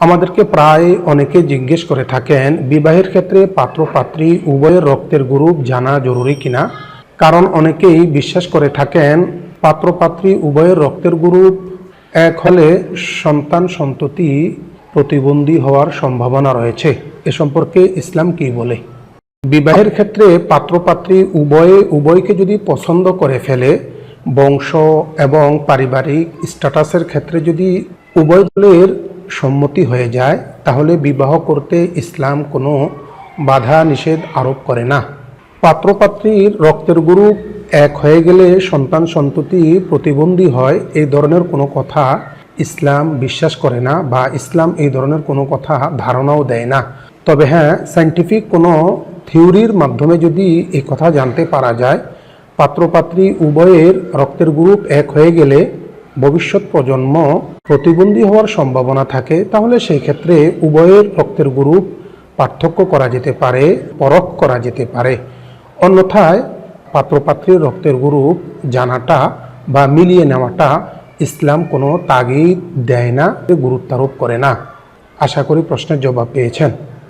আমাদেরকে প্রায় অনেকে জিজ্ঞেস করে থাকেন, বিবাহের ক্ষেত্রে পাত্র পাত্রী উভয়ের রক্তের গ্রুপ জানা জরুরি কিনা? কারণ অনেকেই বিশ্বাস করে থাকেন পাত্র পাত্রী উভয়ের রক্তের গ্রুপ এক হলে সন্তান সন্ততি প্রতিবন্ধী হওয়ার সম্ভাবনা রয়েছে। এ সম্পর্কে ইসলাম কি বলে? বিবাহের ক্ষেত্রে পাত্রপাত্রী উভয়ে, উভয়কে যদি পছন্দ করে ফেলে, বংশ এবং পারিবারিক স্ট্যাটাসের ক্ষেত্রে যদি উভয় দলের সম্মতি হয়ে যায়, তাহলে বিবাহ করতে ইসলাম কোনো বাধা নিষেধ আরোপ করে না। পাত্রপাত্রীর রক্তের গ্রুপ এক হয়ে গেলে সন্তান সন্ততি প্রতিবন্ধী হয়, এই ধরনের কোনো কথা ইসলাম বিশ্বাস করে না বা ইসলাম এই ধরনের কোনো কথা ধারণাও দেয় না। তবে হ্যাঁ সাইন্টিফিক কোনো থিওরির মাধ্যমে যদি এই কথা জানতে পারা যায়, পাত্রপাত্রী উভয়ের রক্তের গ্রুপ এক হয়ে গেলে ভবিষ্যৎ প্রজন্ম প্রতিবন্ধী হওয়ার সম্ভাবনা থাকে, তাহলে সেই ক্ষেত্রে উভয়ের রক্তের গ্রুপ পার্থক্য করা যেতে পারে, পরখ করা যেতে পারে। অন্যথায় পাত্রপাত্রীর রক্তের গ্রুপ জানাটা বা মিলিয়ে নেওয়াটা ইসলাম কোনো তাগিদ দেয় না গুরুত্বারোপ করে না। আশা করি প্রশ্নের জবাব পেয়েছেন।